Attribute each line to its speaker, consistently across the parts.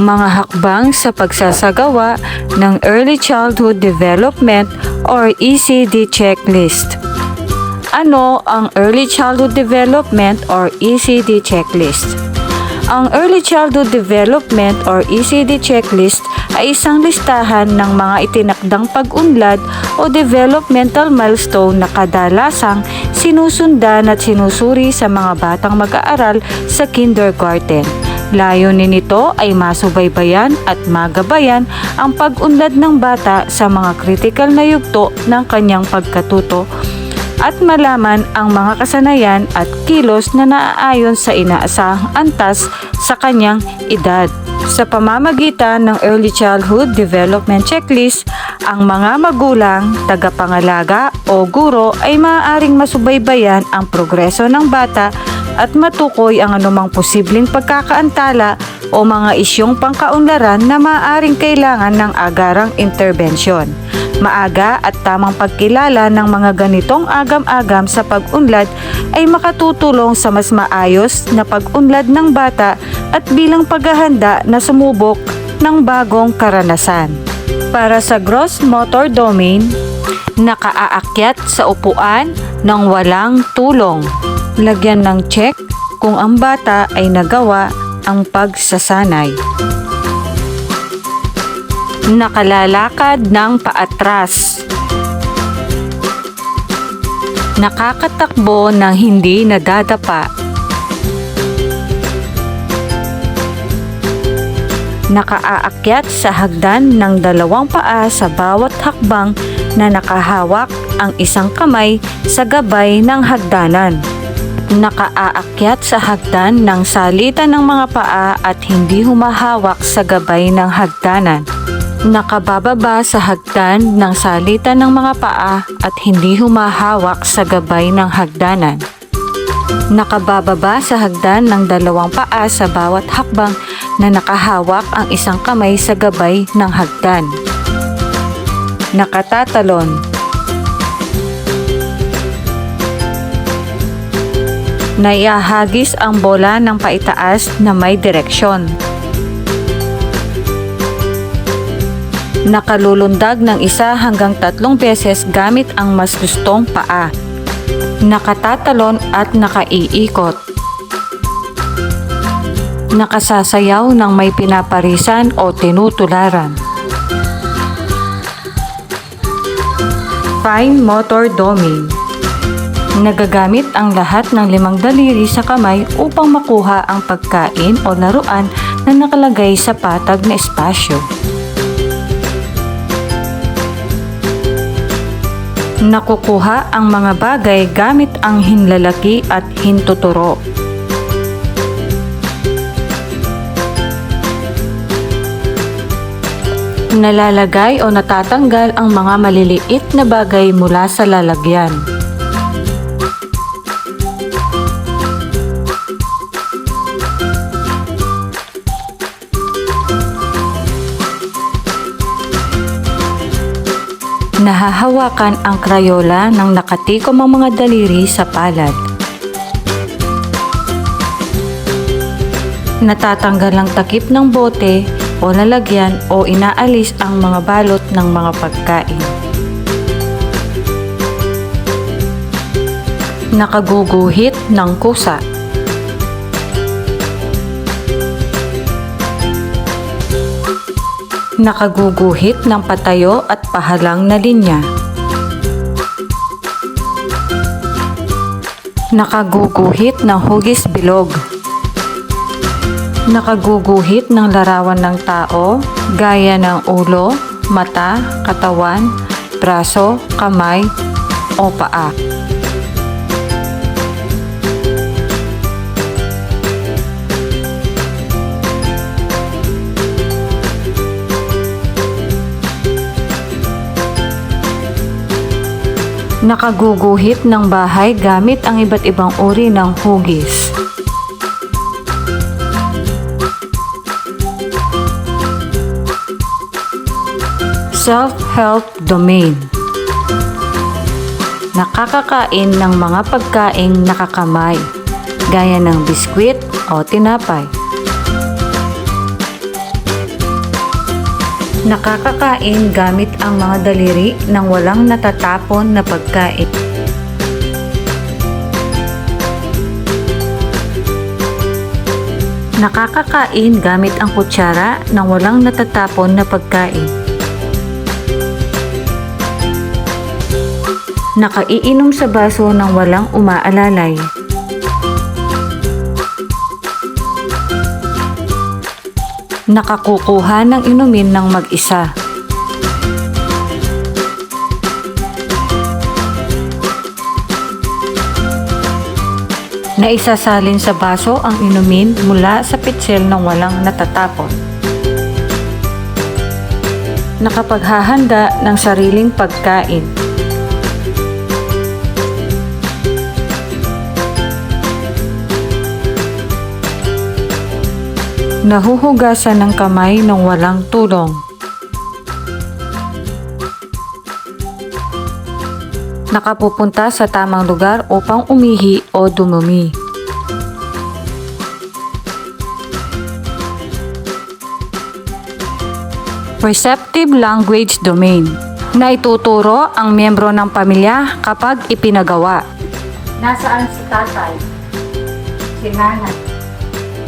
Speaker 1: Mga hakbang sa pagsasagawa ng Early Childhood Development or ECD checklist. Ano ang Early Childhood Development or ECD checklist? Ang Early Childhood Development or ECD checklist ay isang listahan ng mga itinakdang pag-unlad o developmental milestone na kadalasang sinusundan at sinusuri sa mga batang mag-aaral sa kindergarten. Layunin nito ay masubaybayan at magabayan ang pag-unlad ng bata sa mga kritikal na yugto ng kanyang pagkatuto at malaman ang mga kasanayan at kilos na naaayon sa inaasahang antas sa kanyang edad. Sa pamamagitan ng Early Childhood Development Checklist, ang mga magulang, tagapangalaga o guro ay maaaring masubaybayan ang progreso ng bata at matukoy ang anumang posibleng pagkakaantala o mga isyong pangkaunlaran na maaaring kailangan ng agarang interbensyon. Maaga at tamang pagkilala ng mga ganitong agam-agam sa pag-unlad ay makatutulong sa mas maayos na pag-unlad ng bata at bilang paghahanda na sumubok ng bagong karanasan. Para sa gross motor domain, nakaaakyat sa upuan ng walang tulong. Lagyan ng check kung ang bata ay nagawa ang pagsasanay. Nakalalakad ng paatras. Nakakatakbo ng hindi nadadapa. Nakaaakyat sa hagdan ng dalawang paa sa bawat hakbang na nakahawak ang isang kamay sa gabay ng hagdanan. Nakaaakyat sa hagdan ng salitan ng mga paa at hindi humahawak sa gabay ng hagdanan. Nakabababa sa hagdan ng salitan ng mga paa at hindi humahawak sa gabay ng hagdanan. Nakabababa sa hagdan ng dalawang paa sa bawat hakbang na nakahawak ang isang kamay sa gabay ng hagdan. Nakatatalon. Naiahagis ang bola ng paitaas na may direksyon. Nakalulundag ng isa hanggang tatlong beses gamit ang mas gustong paa. Nakatatalon at nakaiikot. Nakasasayaw ng may pinaparisan o tinutularan. Fine motor domain. Nagagamit ang lahat ng limang daliri sa kamay upang makuha ang pagkain o laruan na nakalagay sa patag na espasyo. Nakukuha ang mga bagay gamit ang hinlalaki at hintuturo. Nalalagay o natatanggal ang mga maliliit na bagay mula sa lalagyan. Nahahawakan ang krayola ng nakatikom ang mga daliri sa palad. Natatanggal ang takip ng bote o lalagyan o inaalis ang mga balot ng mga pagkain. Nakaguguhit ng kusa. Nakaguguhit ng patayo at pahalang na linya. Nakaguguhit ng hugis bilog. Nakaguguhit ng larawan ng tao gaya ng ulo, mata, katawan, braso, kamay o paa. Nakaguguhit ng bahay gamit ang iba't ibang uri ng hugis. Self-help domain Nakakakain ng mga pagkaing nakakamay, gaya ng biskwit o tinapay. Nakakakain gamit ang mga daliri ng walang natatapon na pagkain. Nakakakain gamit ang kutsara ng walang natatapon na pagkain. Nakaiinom sa baso ng walang umaalalay. Nakakukuha ng inumin ng mag-isa. Naisasalin sa baso ang inumin mula sa pitsel ng walang natatapon. Nakapaghahanda ng sariling pagkain. Nahuhugasan ng kamay ng walang tulong. Nakapupunta sa tamang lugar upang umihi o dumumi. Perceptive Language Domain na ituturo ang miyembro ng pamilya kapag ipinagawa. Nasaan si tatay? Si nanay?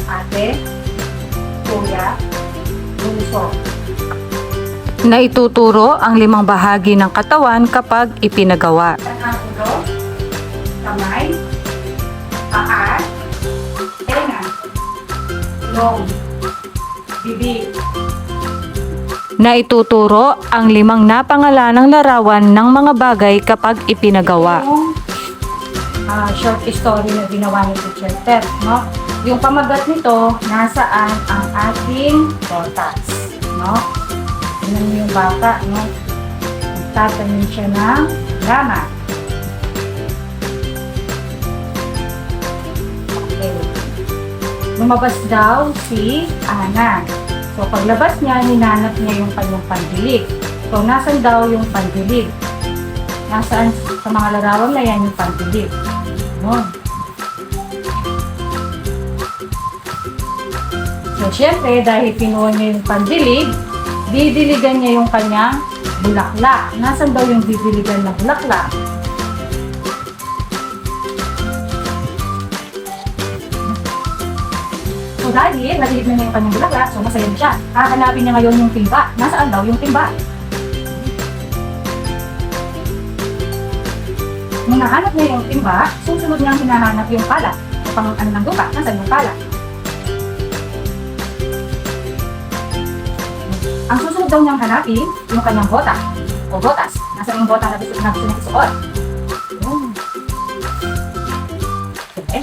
Speaker 1: Ate? Kuya? Bunso? Na ituturo ang limang bahagi ng katawan kapag ipinagawa. Ang ulo, kamay, paa, tenga, ilong, bibig, na ituturo ang limang napangalanang larawan ng mga bagay kapag ipinagawa. Yung ah, short story na ginawa ni Teacher Ter, no? Yung pamagat nito, nasaan ang ating botas, no? Tingnan yung bata, no? Tatanim siya ng lama. Okay. Lumabas daw si Ana. So, paglabas niya, hinanap niya yung kanyang pandilig. So, nasan daw yung pandilig? Nasaan sa mga larawan na yan yung pandilig? Yun. So, syempre, dahil pinuha niya yung pandilig, didiligan niya yung kanyang bulaklak. Nasaan daw yung didiligan na bulaklak? So dahil nadilig na niya yung kanyang bulaklak, so masaya siya. Hahanapin niya ngayon yung timba. Nasaan daw yung timba? Nung nahanap niya yung timba, susunod niyang hinahanap yung pala. Pang ano ng lupa, nasaan yung pala? Ang susunod daw niyang hanapin, yung kanyang bota. O botas. Nasaan yung bota na gusto na gusto niya isuot? Yun. Okay.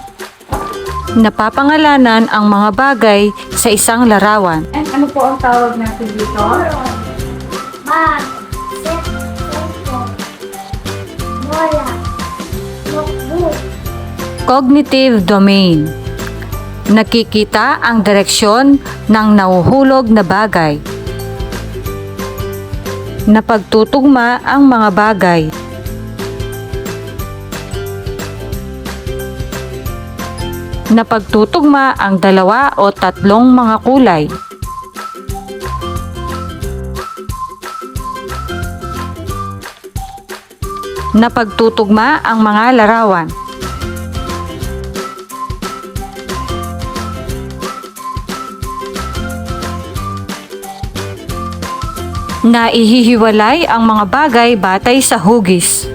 Speaker 1: Napapangalanan ang mga bagay sa isang larawan. And ano po ang tawag natin dito?
Speaker 2: Bag, set, bola, notebook,
Speaker 1: Cognitive domain. Nakikita ang direksyon ng nahuhulog na bagay. Napagtutugma ang mga bagay. Napagtutugma ang dalawa o tatlong mga kulay. Napagtutugma ang mga larawan. Naihihiwalay ang mga bagay batay sa hugis.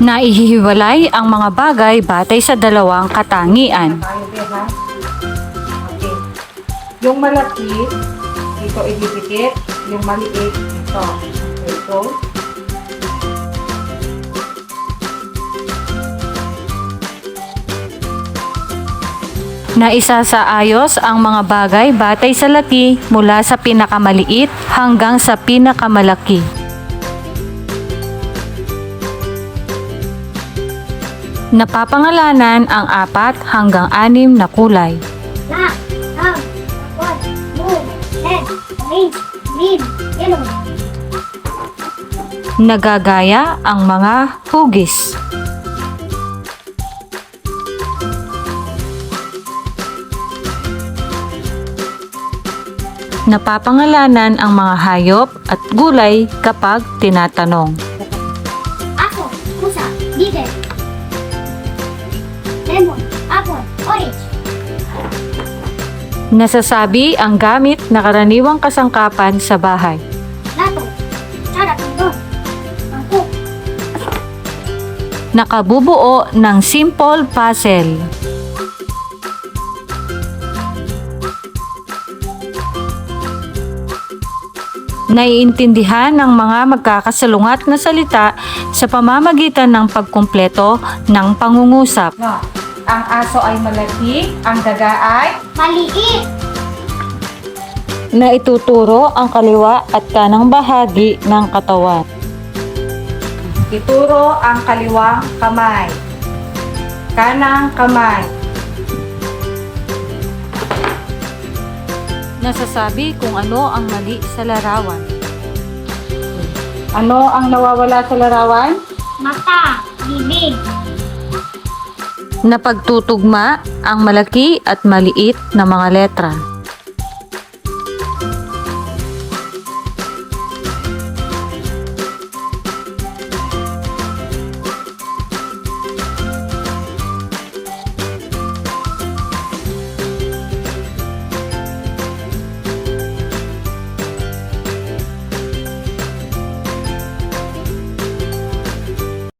Speaker 1: Naihihiwalay ang mga bagay batay sa dalawang katangian.
Speaker 3: Yung malaki, dito ididikit. Yung maliit, dito. Okay, so,
Speaker 1: Naisasaayos ang mga bagay batay sa laki mula sa pinakamaliit hanggang sa pinakamalaki. Napapangalanan ang apat hanggang anim na kulay. Nagagaya ang mga hugis. Napapangalanan ang mga hayop at gulay kapag tinatanong. Nasasabi ang gamit na karaniwang kasangkapan sa bahay.
Speaker 2: Lato, tsara,
Speaker 1: Nakabubuo ng simple puzzle. Naiintindihan ng mga magkakasalungat na salita sa pamamagitan ng pagkumpleto ng pangungusap.
Speaker 3: No. Ang aso ay malaki, ang daga ay
Speaker 2: maliit.
Speaker 1: na ituturo ang kaliwa at kanang bahagi ng katawan.
Speaker 3: ituro ang kaliwang kamay. Kanang kamay.
Speaker 1: Nasasabi kung ano ang mali sa larawan.
Speaker 3: Ano ang nawawala sa larawan?
Speaker 2: Mata, bibig.
Speaker 1: Napagtutugma ang malaki at maliit na mga letra.